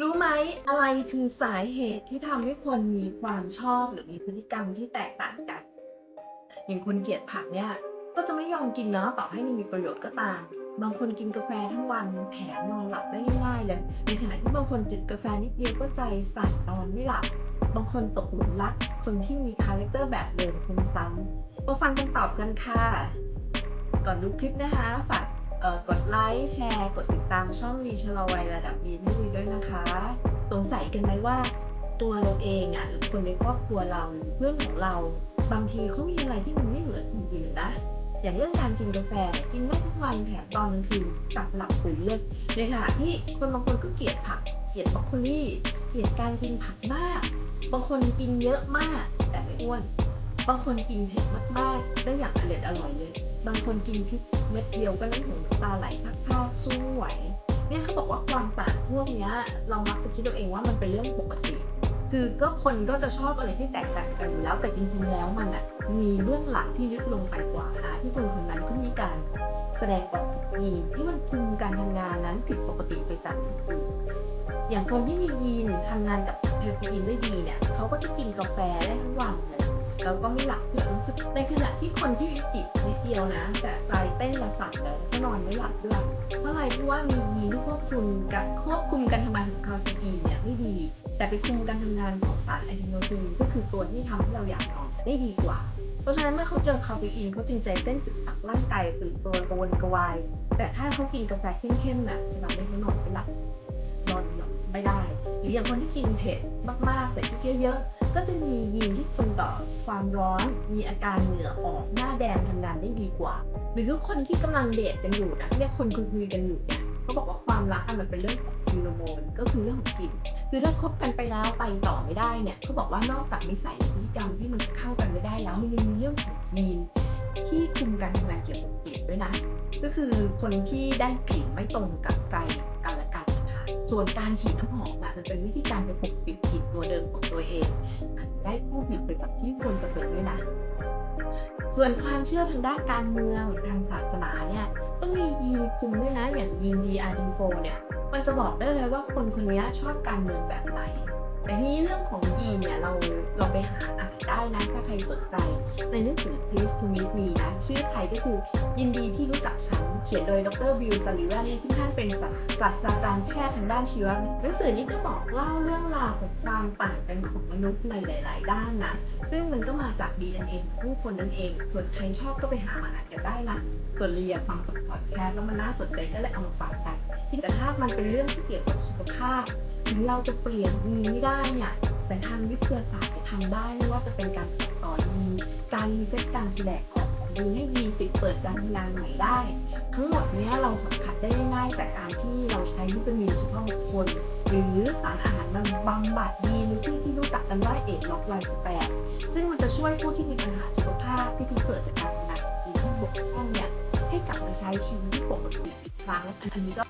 รู้ไหมอะไรคือสาเหตุที่ทำให้คนมีความชอบหรือมีพฤติกรรมที่แตกต่างกัน อย่างคนเกลียดผักเนี่ยก็จะไม่ยอมกินเนาะต่อให้มันมีประโยชน์ก็ตาม บางคนกินกาแฟทั้งวันแถมนอนหลับได้ง่ายๆเลยในขณะที่บางคนจิบกาแฟนิดเดียวก็ใจสั่นนอนไม่หลับ บางคนตกหลุมรักคนที่มีคาแรคเตอร์แบบเดิมซ้ำๆมาฟังคำตอบกันค่ะ ก่อนดูคลิปนะคะฝาก ค์แชร์ กดติดตามช่องรีชะลอวัยระดับดีให้ดีด้วยนะคะ สงสัยกันไหมว่าตัวเราเองอะหรือคนในครอบครัวเราหรือเพื่อนของเรา บางทีเขามีอะไรที่มันไม่เหมือนคนอื่นนะอย่างเรื่องการกินกาแฟกินไม่ทุกวันแถมตอนกลางคืนกลับหลับปุ๋ยเลยในขณะที่คนบางคนก็เกลียดผักเกลียดบรอกโคลีเกลียดการกินผักมาก บางคนกินเยอะมากแต่ไม่อ้วน บางคนกินเผ็ดมากๆ ได้อย่างอร่อยอร่อยเลย บางคนกินพริกเม็ดเดียวก็น้ำหูน้ำตาไหลพักผ้าสู้ไม่ไหว เนี่ยเขาบอกว่าความต่างพวกเนี้ย เรามักจะคิดเอาเองว่ามันเป็นเรื่องปกติ คือก็คนก็จะชอบอะไรที่แตกต่างกันอยู่แล้ว แต่จริงๆแล้วมันอะมีเรื่องหลักที่ลึกลงไปกว่านะที่คนคนนั้นเขามีการแสดงออกยีนที่มันคุมการทำงานนั้นผิดปกติไปจากคนอื่นอย่างคนที่มียีนทำงานกับเทปอีนได้ดีเนี่ยเขาก็จะกินกาแฟได้ทั้งวันเลย แล้วก็ไม่หลับเพื่อรู้สึกในขณะที่คนที่จิบนิดเดียวนะ แต่ใจเต้นระสั่นเลยแล้วก็นอนไม่หลับด้วยเพราะอะไรเพราะว่ามียีที่ควบคุมการควบคุมการทำงานของคาเฟอีนเนี่ยไม่ดี แต่ไปคุมการทำงานของสารอะดรีนาลีนก็คือตัวที่ทำให้เราอยากนอนได้ดีกว่า เพราะฉะนั้นเมื่อเขาเจอคาเฟอีนเขาจึงใจเต้นตึกตักร่างกายตื่นตัวกระวนกระวาย แต่ถ้าเขากินกาแฟเข้มๆน่ะจะทำให้เขานอนไม่หลับนอนไม่ได้ หรืออย่างคนที่กินเผ็ดมากๆใส่พริกเยอะๆ ก็จะมียีนที่ทนต่อความร้อน มีอาการเหงื่อออกหน้าแดงทำงานได้ดีกว่า หรือคนที่กำลังเดทกันอยู่นะเรียกคนคุยๆกันอยู่เนี่ยเขาบอกว่าความรักมันเป็นเรื่องของฟีโรโมนก็คือเรื่องของกลิ่นคือถ้าคบกันไปแล้วไปต่อไม่ได้เนี่ยเขาบอกว่านอกจากนิสัยพฤติกรรมที่มันเข้ากันไม่ได้แล้วมันยังมีเรื่องของยีนที่คุมการทำงานเกี่ยวกับกลิ่นด้วยนะ ก็คือคนที่ได้กลิ่นไม่ตรงกับใจ ส่วนการฉีดน้ำหอมอะมันเป็นวิธีการไปปกปิดผิดตัวเดิมของตัวเองอาจจะได้ผู้ผิดไปจากที่ควรจะเป็นด้วยนะ ส่วนความเชื่อทางด้านการเมืองทางศาสนาเนี่ยต้องมียีนคุมด้วยนะอย่างยีน DR4 เนี่ย มันจะบอกได้เลยว่าคนคนนี้ชอบการเมืองแบบไหน แต่ทีนี้เรื่องของยีนเนี่ยเราเราไปหาอ่านได้นะถ้าใครสนใจ ในหนังสือ Please to Meet Me นะ ชื่อไทยก็คือยินดีที่รู้จักฉัน เขียนโดยดรบิลซาลิวันที่ท่านเป็นศาสตราจารย์แพทย์ทางด้านชีววิทยาหนังสือนี้ก็บอกเล่าเรื่องราวของความต่างกันของมนุษย์ในหลาย ๆ ด้านนะซึ่งมันก็มาจาก DNA ของผู้คนนั่นเอง ส่วนใครชอบก็ไปหามาอ่านกันได้นะส่วนเรียฟังสดพอดแคสต์แล้วมันน่าสนใจก็เลยเอามาฝากกันแต่ถ้ามันเป็นเรื่องที่เกี่ยวกับสุขภาพถึงเราจะเปลี่ยนยีนไม่ได้เนี่ยแต่ทางวิทยาศาสตร์จะทำได้ไม่ว่าจะเป็นการตัดต่อยีนการรีเซ็ตการแสดงออกของยีให้ยีนปิดเปิดการทำงานใหม่ได้ ทั้งหมดเนี้ยเราสัมผัสได้ง่ายจากการที่เราใช้วิตามินเฉพาะบุคคลหรือสารอาหารบำบัดยีนหรือชื่อที่รู้จักกันว่าเอดล็อกไลน์สแปดซึ่งมันจะช่วยผู้ที่มีปัญหาสุขภาพที่เกิดจากการทำงานของยีนที่บกพร่องเนี่ยให้กลับมาใช้ชีวิตปกติอีกครั้งอันนี้ก็